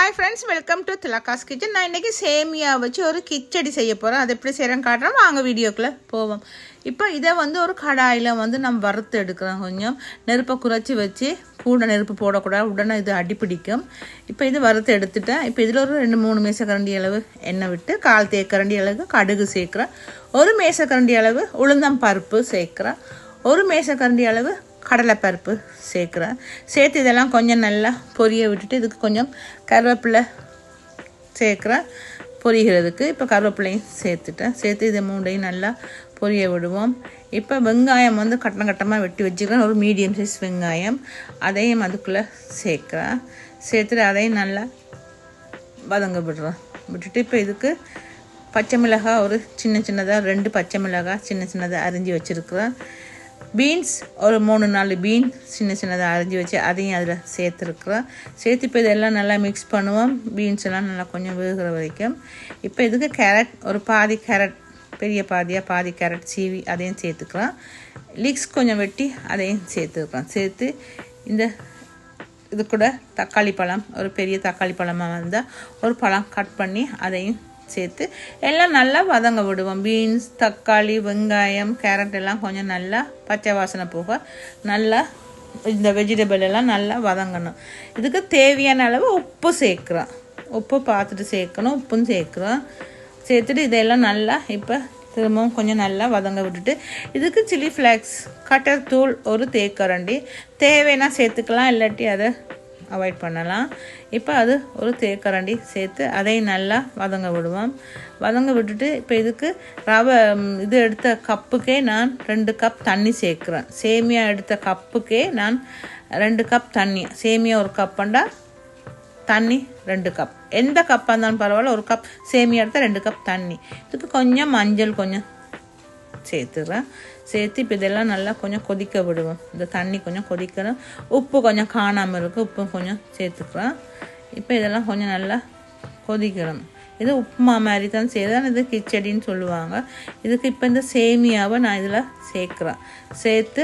Hi friends welcome to Thilaka's kitchen நான் இன்றைக்கி சேமியா வச்சு ஒரு கிச்சடி செய்ய போகிறேன் அது எப்படி செய்கிறேன் காட்டுறோம் வாங்க வீடியோக்குள்ளே போவோம். இப்போ இதை வந்து ஒரு கடாயில் வந்து நம்ம வறுத்து எடுக்கிறோம் கொஞ்சம். நெருப்பை குறைச்சி வச்சு கூட நெருப்பு போடக்கூடாது. உடனே இது அடிப்பிடிக்கும் இப்போ இது வறுத்து எடுத்துட்டேன். இப்போ இதில் ஒரு ரெண்டு மூணு மேசக்கரண்டி அளவு எண்ணெய் விட்டு கால் தேக்கரண்டி அளவு கடுகு சேர்க்குறேன். ஒரு மேசக்கரண்டி அளவு உளுந்தம் பருப்பு சேர்க்குறேன். ஒரு மேசக்கரண்டி அளவு கடலைப்பருப்பு சேர்க்குறேன். சேர்த்து இதெல்லாம் கொஞ்சம் நல்லா பொரிய விட்டுட்டு இதுக்கு கொஞ்சம் கருவேப்பிலை சேர்க்குறேன். பொரிகிறதுக்கு இப்போ கருவேப்பிலையும் சேர்த்துட்டேன். சேர்த்து இதை மூண்டையும் நல்லா பொரிய விடுவோம். இப்போ வெங்காயம் வந்து கட்டம் கட்டமாக வெட்டி வச்சுக்கிறேன். ஒரு மீடியம் சைஸ் வெங்காயம். அதையும் அதுக்குள்ளே சேர்க்குறேன். சேர்த்துட்டு அதையும் நல்லா வதங்க விடுறோம் விட்டுட்டு இப்போ இதுக்கு பச்சை மிளகாய் ஒரு சின்ன சின்னதாக ரெண்டு பச்சை மிளகாய் சின்ன சின்னதாக அரிஞ்சு வச்சுருக்குறேன். பீன்ஸ் ஒரு மூணு நாலு பீன்ஸ் சின்ன சின்னதாக அரிஞ்சு வச்சு அதையும் அதில் சேர்த்துருக்குறோம். சேர்த்து இப்போ இதெல்லாம் நல்லா மிக்ஸ் பண்ணுவோம். பீன்ஸ் எல்லாம் நல்லா கொஞ்சம் வேகிற வரைக்கும். இப்போ இதுக்கு கேரட் ஒரு பாதி கேரட் பெரிய பாதியாக பாதி கேரட் சீவி அதையும் சேர்த்துக்கலாம். லீக்ஸ் கொஞ்சம் வெட்டி அதையும் சேர்த்துருக்கலாம் சேர்த்து இந்த இது கூட தக்காளி பழம் ஒரு பெரிய தக்காளி பழமாக வந்தால் ஒரு பழம் கட் பண்ணி அதையும் சேர்த்து எல்லாம் நல்லா வதங்க விடுவோம். பீன்ஸ் தக்காளி வெங்காயம் கேரட் எல்லாம் கொஞ்சம் நல்லா பச்சை வாசனை போக நல்லா இந்த வெஜிடபிள் எல்லாம் நல்லா வதங்கணும். இதுக்கு தேவையான அளவு உப்பு சேர்க்குறோம். உப்பு பார்த்துட்டு சேர்க்கணும். உப்பும் சேர்க்குறோம். சேர்த்துட்டு இதெல்லாம் நல்லா இப்போ திரும்பவும் கொஞ்சம் நல்லா வதங்க விட்டுட்டு இதுக்கு சில்லி ஃப்ளாக்ஸ் கட்டர் தூள் ஒரு தேக்கரண்டி. தேவைன்னா சேர்த்துக்கலாம் இல்லாட்டி அதை அவாய்ட் பண்ணலாம். இப்போ அது ஒரு தேக்கரண்டி சேர்த்து அதையும் நல்லா வதங்க விடுவோம். வதங்க விட்டுட்டு இப்போ இதுக்கு ரவை இது எடுத்த கப்புக்கே நான் ரெண்டு கப் தண்ணி சேர்க்குறேன். சேமியா எடுத்த கப்புக்கே நான் ரெண்டு கப் தண்ணி. சேமியா ஒரு கப்புண்டா தண்ணி ரெண்டு கப் எந்த கப்பாக இருந்தாலும் பரவாயில்ல. ஒரு கப் சேமியா எடுத்தால் ரெண்டு கப் தண்ணி. இதுக்கு கொஞ்சம் மஞ்சள் கொஞ்சம் சேர்த்துறேன் சேர்த்து இப்போ இதெல்லாம் நல்லா கொஞ்சம் கொதிக்க விடுவோம். இந்த தண்ணி கொஞ்சம் கொதிக்கணும் உப்பு கொஞ்சம் காணாமல் இருக்குது உப்பு கொஞ்சம் சேர்த்துக்கிறேன் இப்போ இதெல்லாம் கொஞ்சம் நல்லா கொதிக்கணும். இது உப்புமா மாதிரி தான் செய்தான் இது கிச்சடின்னு சொல்லுவாங்க. இதுக்கு இப்போ இந்த சேமியாவை நான் இதில் சேர்க்குறேன். சேர்த்து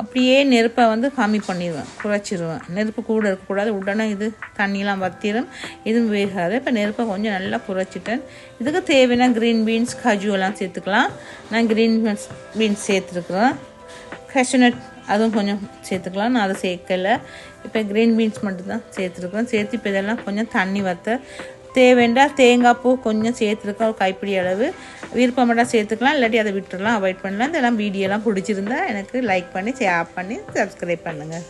அப்படியே நெருப்பை வந்து கம்மி பண்ணிடுவேன் குறைச்சிடுவேன் நெருப்பு கூட இருக்கக்கூடாது. உடனே இது தண்ணியெலாம் வத்திரும் இதுவும் வேகாது. இப்போ நெருப்பை கொஞ்சம் நல்லா குறைச்சிட்டேன். இதுக்கு தேவையான க்ரீன் பீன்ஸ் கஜு எல்லாம் சேர்த்துக்கலாம். நான் க்ரீன் பீன்ஸ் பீன்ஸ் சேர்த்துருக்குறேன். கேஷ்யூநட் அதுவும் கொஞ்சம் சேர்த்துக்கலாம். நான் அதை சேர்க்கலை. இப்போ க்ரீன் பீன்ஸ் மட்டும் தான் சேர்த்து இப்போ இதெல்லாம் கொஞ்சம் தண்ணி வத்த தேவைண்டா தேங்காய் பூ கொஞ்சம் சேர்த்துருக்கேன். ஒரு கைப்பிடி அளவு. விருப்பமெல்லாம் சேர்த்துக்கலாம் இல்லாட்டி அதை விட்டுடலாம் அவாய்ட் பண்ணலாம். இதெல்லாம் வீடியோலாம் பிடிச்சிருந்தா எனக்கு லைக் பண்ணி ஷேர் பண்ணி சப்ஸ்கிரைப் பண்ணுங்கள்